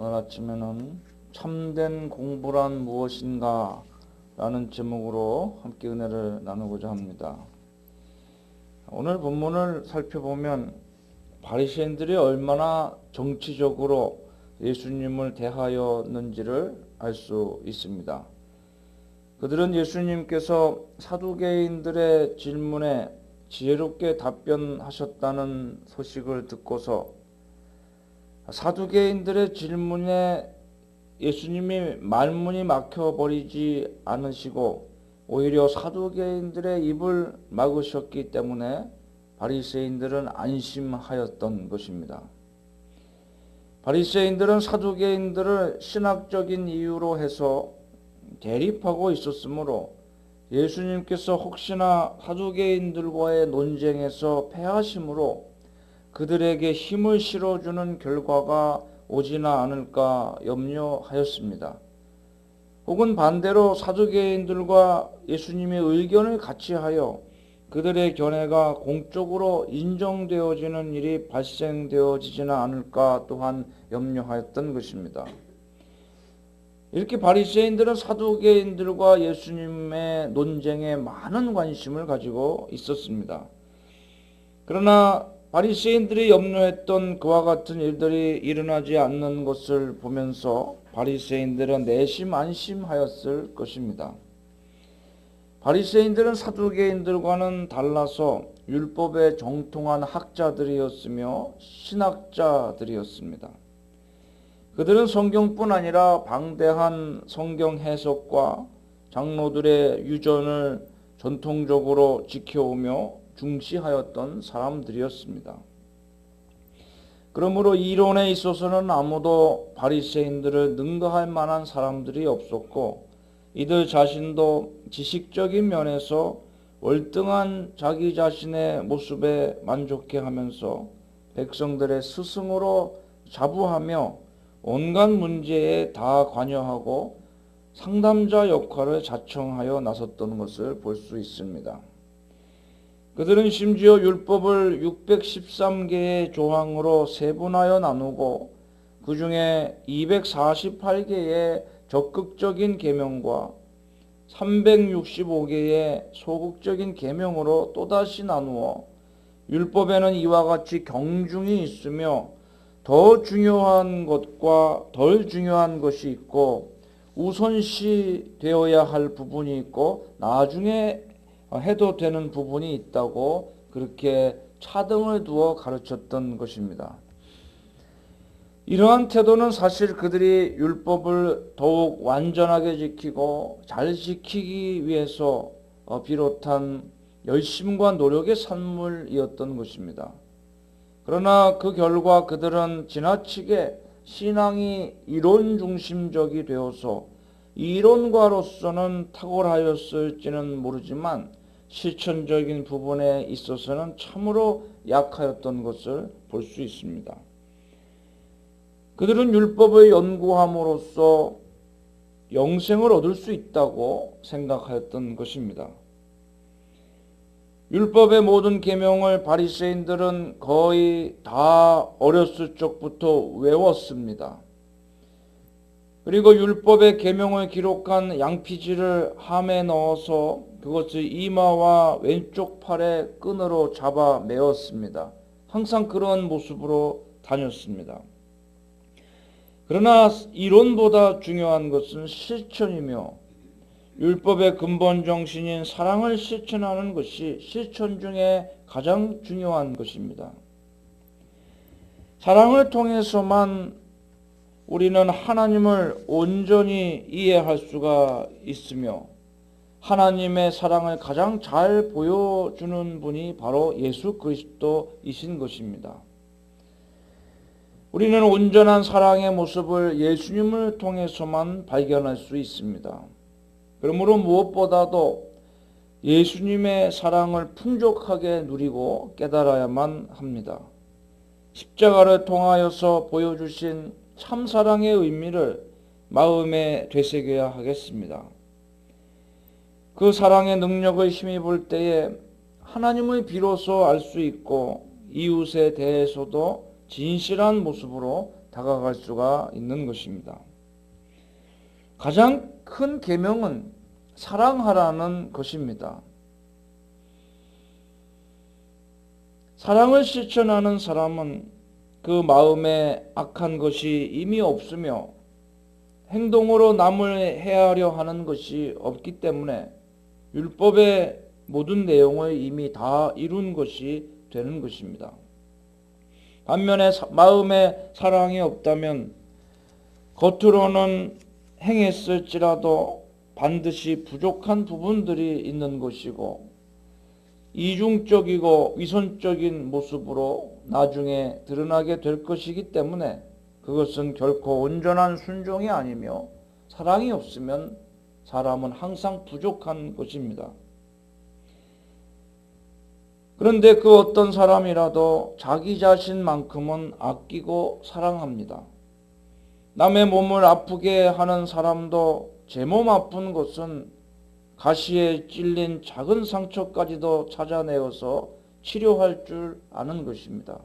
오늘 아침에는 참된 공부란 무엇인가 라는 제목으로 함께 은혜를 나누고자 합니다. 오늘 본문을 살펴보면 바리새인들이 얼마나 정치적으로 예수님을 대하였는지를 알 수 있습니다. 그들은 예수님께서 사두개인들의 질문에 지혜롭게 답변하셨다는 소식을 듣고서 사두개인들의 질문에 예수님이 말문이 막혀 버리지 않으시고 오히려 사두개인들의 입을 막으셨기 때문에 바리새인들은 안심하였던 것입니다. 바리새인들은 사두개인들을 신학적인 이유로 해서 대립하고 있었으므로 예수님께서 혹시나 사두개인들과의 논쟁에서 패하심으로 그들에게 힘을 실어주는 결과가 오지나 않을까 염려하였습니다. 혹은 반대로 사두개인들과 예수님의 의견을 같이 하여 그들의 견해가 공적으로 인정되어지는 일이 발생되어지지는 않을까 또한 염려하였던 것입니다. 이렇게 바리새인들은 사두개인들과 예수님의 논쟁에 많은 관심을 가지고 있었습니다. 그러나 바리새인들이 염려했던 그와 같은 일들이 일어나지 않는 것을 보면서 바리새인들은 내심 안심하였을 것입니다. 바리새인들은 사두개인들과는 달라서 율법에 정통한 학자들이었으며 신학자들이었습니다. 그들은 성경뿐 아니라 방대한 성경 해석과 장로들의 유전을 전통적으로 지켜오며 중시하였던 사람들이었습니다. 그러므로 이론에 있어서는 아무도 바리새인들을 능가할 만한 사람들이 없었고 이들 자신도 지식적인 면에서 월등한 자기 자신의 모습에 만족해 하면서 백성들의 스승으로 자부하며 온갖 문제에 다 관여하고 상담자 역할을 자청하여 나섰던 것을 볼 수 있습니다. 그들은 심지어 율법을 613개의 조항으로 세분하여 나누고 그 중에 248개의 적극적인 계명과 365개의 소극적인 계명으로 또다시 나누어 율법에는 이와 같이 경중이 있으며 더 중요한 것과 덜 중요한 것이 있고 우선시 되어야 할 부분이 있고 나중에 해도 되는 부분이 있다고 그렇게 차등을 두어 가르쳤던 것입니다. 이러한 태도는 사실 그들이 율법을 더욱 완전하게 지키고 잘 지키기 위해서 비롯한 열심과 노력의 산물이었던 것입니다. 그러나 그 결과 그들은 지나치게 신앙이 이론 중심적이 되어서 이론가로서는 탁월하였을지는 모르지만 실천적인 부분에 있어서는 참으로 약하였던 것을 볼 수 있습니다. 그들은 율법을 연구함으로써 영생을 얻을 수 있다고 생각하였던 것입니다. 율법의 모든 계명을 바리새인들은 거의 다 어렸을 적부터 외웠습니다. 그리고 율법의 계명을 기록한 양피지를 함에 넣어서 그것을 이마와 왼쪽 팔에 끈으로 잡아 메었습니다. 항상 그런 모습으로 다녔습니다. 그러나 이론보다 중요한 것은 실천이며 율법의 근본 정신인 사랑을 실천하는 것이 실천 중에 가장 중요한 것입니다. 사랑을 통해서만 우리는 하나님을 온전히 이해할 수가 있으며 하나님의 사랑을 가장 잘 보여주는 분이 바로 예수 그리스도이신 것입니다. 우리는 온전한 사랑의 모습을 예수님을 통해서만 발견할 수 있습니다. 그러므로 무엇보다도 예수님의 사랑을 풍족하게 누리고 깨달아야만 합니다. 십자가를 통하여서 보여주신 참사랑의 의미를 마음에 되새겨야 하겠습니다. 그 사랑의 능력을 힘입을 때에 하나님을 비로소 알 수 있고 이웃에 대해서도 진실한 모습으로 다가갈 수가 있는 것입니다. 가장 큰 계명은 사랑하라는 것입니다. 사랑을 실천하는 사람은 그 마음에 악한 것이 이미 없으며 행동으로 남을 해하려 하는 것이 없기 때문에 율법의 모든 내용을 이미 다 이룬 것이 되는 것입니다. 반면에 사, 마음에 사랑이 없다면 겉으로는 행했을지라도 반드시 부족한 부분들이 있는 것이고 이중적이고 위선적인 모습으로 나중에 드러나게 될 것이기 때문에 그것은 결코 온전한 순종이 아니며 사랑이 없으면 사람은 항상 부족한 것입니다. 그런데 그 어떤 사람이라도 자기 자신만큼은 아끼고 사랑합니다. 남의 몸을 아프게 하는 사람도 제 몸 아픈 것은 가시에 찔린 작은 상처까지도 찾아내어서 치료할 줄 아는 것입니다.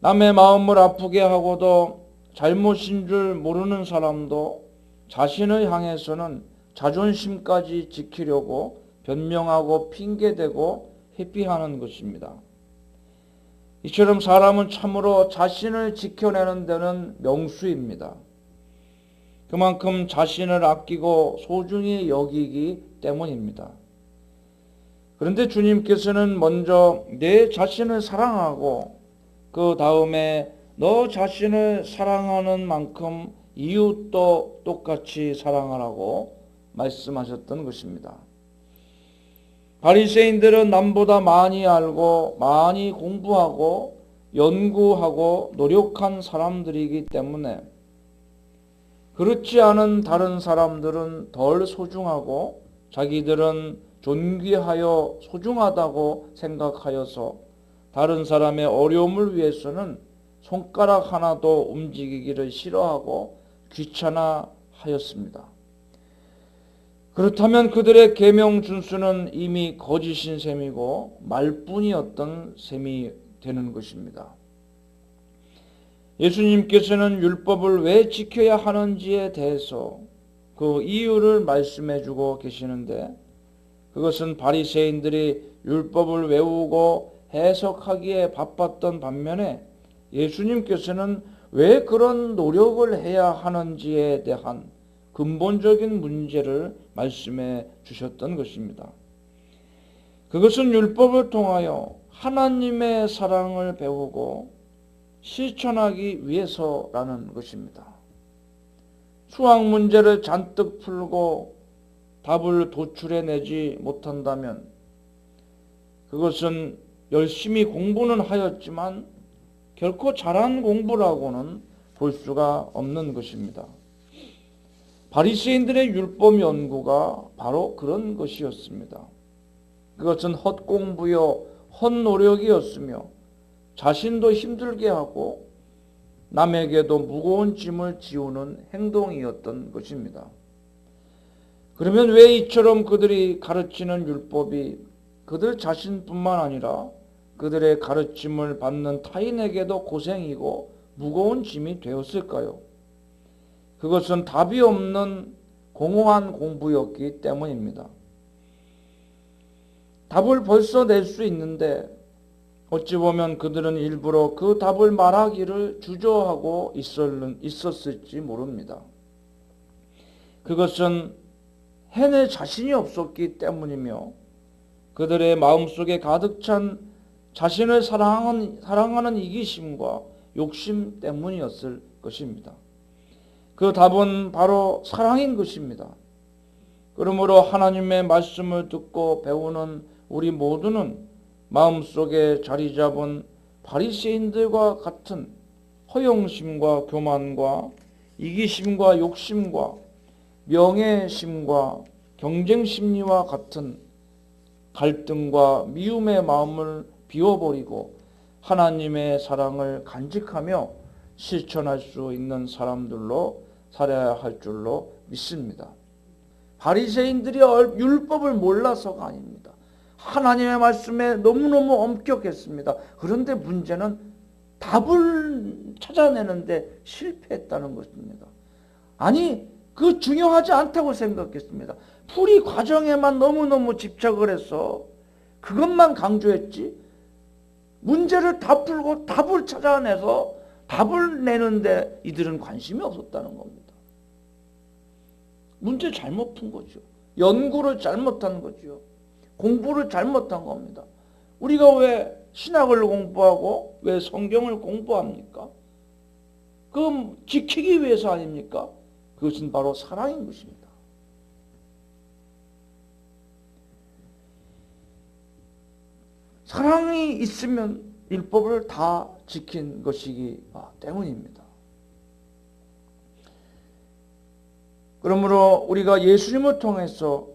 남의 마음을 아프게 하고도 잘못인 줄 모르는 사람도 자신을 향해서는 자존심까지 지키려고 변명하고 핑계대고 회피하는 것입니다. 이처럼 사람은 참으로 자신을 지켜내는 데는 명수입니다. 그만큼 자신을 아끼고 소중히 여기기 때문입니다. 그런데 주님께서는 먼저 내 자신을 사랑하고 그 다음에 너 자신을 사랑하는 만큼 이웃도 똑같이 사랑하라고 말씀하셨던 것입니다. 바리새인들은 남보다 많이 알고 많이 공부하고 연구하고 노력한 사람들이기 때문에 그렇지 않은 다른 사람들은 덜 소중하고 자기들은 존귀하여 소중하다고 생각하여서 다른 사람의 어려움을 위해서는 손가락 하나도 움직이기를 싫어하고 귀찮아하였습니다. 그렇다면 그들의 계명 준수는 이미 거짓인 셈이고 말뿐이었던 셈이 되는 것입니다. 예수님께서는 율법을 왜 지켜야 하는지에 대해서 그 이유를 말씀해 주고 계시는데 그것은 바리새인들이 율법을 외우고 해석하기에 바빴던 반면에 예수님께서는 왜 그런 노력을 해야 하는지에 대한 근본적인 문제를 말씀해 주셨던 것입니다. 그것은 율법을 통하여 하나님의 사랑을 배우고 실천하기 위해서라는 것입니다. 수학 문제를 잔뜩 풀고 답을 도출해내지 못한다면 그것은 열심히 공부는 하였지만 결코 잘한 공부라고는 볼 수가 없는 것입니다. 바리새인들의 율법 연구가 바로 그런 것이었습니다. 그것은 헛공부요 헛노력이었으며 자신도 힘들게 하고 남에게도 무거운 짐을 지우는 행동이었던 것입니다. 그러면 왜 이처럼 그들이 가르치는 율법이 그들 자신뿐만 아니라 그들의 가르침을 받는 타인에게도 고생이고 무거운 짐이 되었을까요? 그것은 답이 없는 공허한 공부였기 때문입니다. 답을 벌써 낼 수 있는데 어찌 보면 그들은 일부러 그 답을 말하기를 주저하고 있었을지 모릅니다. 그것은 해낼 자신이 없었기 때문이며 그들의 마음속에 가득 찬 자신을 사랑하는, 사랑하는 이기심과 욕심 때문이었을 것입니다. 그 답은 바로 사랑인 것입니다. 그러므로 하나님의 말씀을 듣고 배우는 우리 모두는 마음속에 자리 잡은 바리새인들과 같은 허영심과 교만과 이기심과 욕심과 명예심과 경쟁심리와 같은 갈등과 미움의 마음을 비워버리고 하나님의 사랑을 간직하며 실천할 수 있는 사람들로 살아야 할 줄로 믿습니다. 바리새인들이 율법을 몰라서가 아닙니다. 하나님의 말씀에 너무너무 엄격했습니다. 그런데 문제는 답을 찾아내는데 실패했다는 것입니다. 아니, 그 중요하지 않다고 생각했습니다. 풀이 과정에만 너무너무 집착을 해서 그것만 강조했지 문제를 다 풀고 답을 찾아내서 답을 내는데 이들은 관심이 없었다는 겁니다. 문제 잘못 푼 거죠. 연구를 잘못한 거죠. 공부를 잘못한 겁니다. 우리가 왜 신학을 공부하고 왜 성경을 공부합니까? 그럼 지키기 위해서 아닙니까? 그것은 바로 사랑인 것입니다. 사랑이 있으면 율법을 다 지킨 것이기 때문입니다. 그러므로 우리가 예수님을 통해서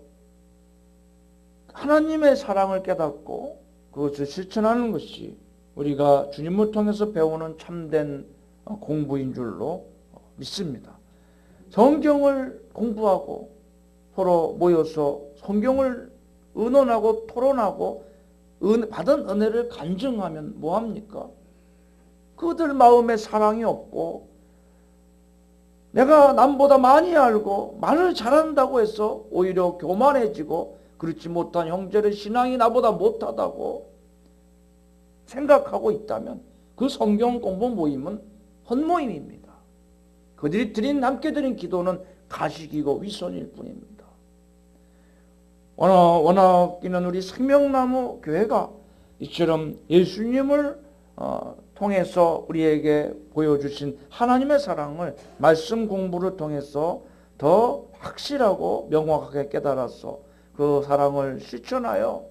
하나님의 사랑을 깨닫고 그것을 실천하는 것이 우리가 주님을 통해서 배우는 참된 공부인 줄로 믿습니다. 성경을 공부하고 서로 모여서 성경을 의논하고 토론하고 은, 받은 은혜를 간증하면 뭐합니까? 그들 마음에 사랑이 없고 내가 남보다 많이 알고 말을 잘한다고 해서 오히려 교만해지고 그렇지 못한 형제의 신앙이 나보다 못하다고 생각하고 있다면 그 성경 공부 모임은 헛모임입니다. 그들이 드린 함께 드린 기도는 가식이고 위선일 뿐입니다. 원하기는 우리 생명나무 교회가 이처럼 예수님을 어, 통해서 우리에게 보여주신 하나님의 사랑을 말씀 공부를 통해서 더 확실하고 명확하게 깨달아서 그 사랑을 실천하여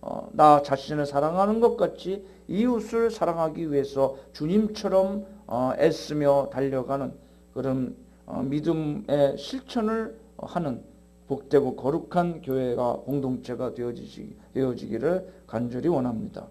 어, 나 자신을 사랑하는 것 같이 이웃을 사랑하기 위해서 주님처럼 어, 애쓰며 달려가는 그런 믿음의 실천을 하는 복되고 거룩한 교회가 공동체가 되어지기, 되어지기를 간절히 원합니다.